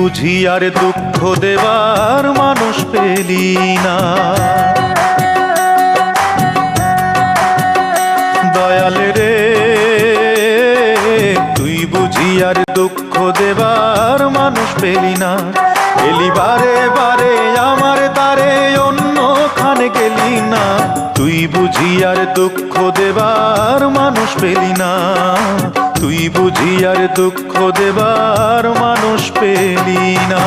বুঝি আর দুঃখ দেবার মানুষ পেলি না। দয়াল রে, তুই বুঝি আর দুঃখ দেবার মানুষ পেলি না। এলি বারে বারে, আমার তারে অন্য খানে গেলি না। তুই বুঝি আর দুঃখ দেবার মানুষ পেলি না। তুই বুঝি আর দুঃখ দেবার মানুষ পেলি না।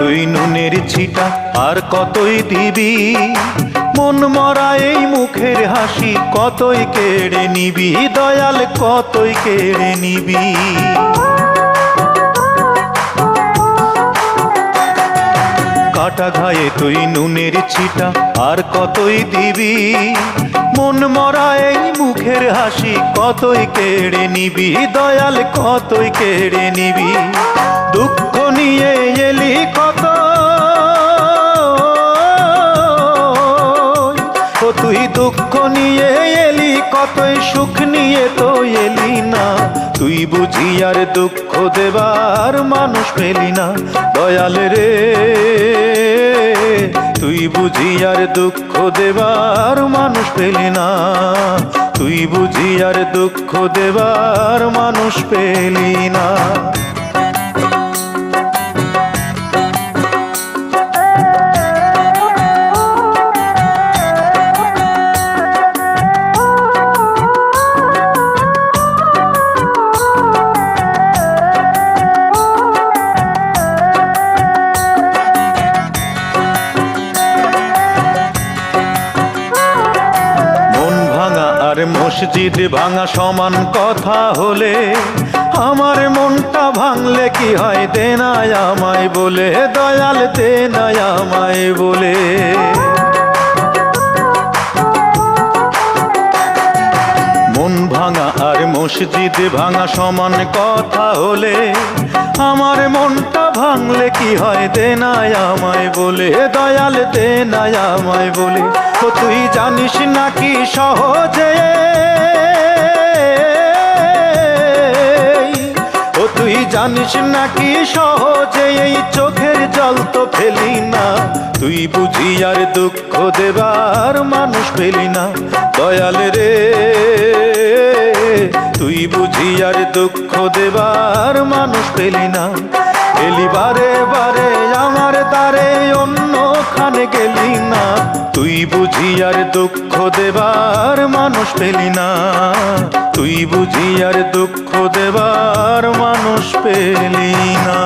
তুই নুনের ছিটা, আর কতই দিবি? মন মরা এই মুখের হাসি কতই কেড়ে নিবি? দয়াল, কতই কেড়ে নিবি? কাটা ঘায়ে তুই নুনের ছিটা, আর কতই দিবি? মন মরা এই মুখের হাসি কতই কেড়ে নিবি? দয়াল, কতই কেড়ে নিবি? দুঃখ নিয়ে এলি কত? ও তুই দুঃখ নিয়ে এলি, কতই সুখ নিয়ে তো এলি না। তুই বুঝি আর দুঃখ দেবার মানুষ পেলি না, দয়াল রে। তুই বুঝি আর দুঃখ দেবার মানুষ পেলি না, তুই বুঝি আর দুঃখ দেবার মানুষ পেলি না। মসজিদ ভাঙা সমান কথা হলে আমার মনটা ভাঙলে কি হয়? দেনায় আমায় বলে, দয়াল দেনায় আমায় বলে। মসজিদ ভাঙা সমান কথা হলে? আমার মনটা ভাঙলে কি হয়? দেনায় আমায় বলে। দয়াল দেনায় আমায় বলে। ও তুই জানিস নাকি সহজে? ও তুই জানিস নাকি সহজে? এই চোখের জল তো ফেলি না। তুই বুঝি আর দুঃখ দেবার মানুষ পেলি না, দয়াল রে। তুই বুঝি আর দুঃখ দেবার মানুষ পেলি না, এলি বারে বারে আমার তারে অন্য খানে গেলি না। তুই বুঝি আর দুঃখ দেবার মানুষ পেলি না, তুই বুঝি আর দুঃখ দেবার মানুষ পেলি না।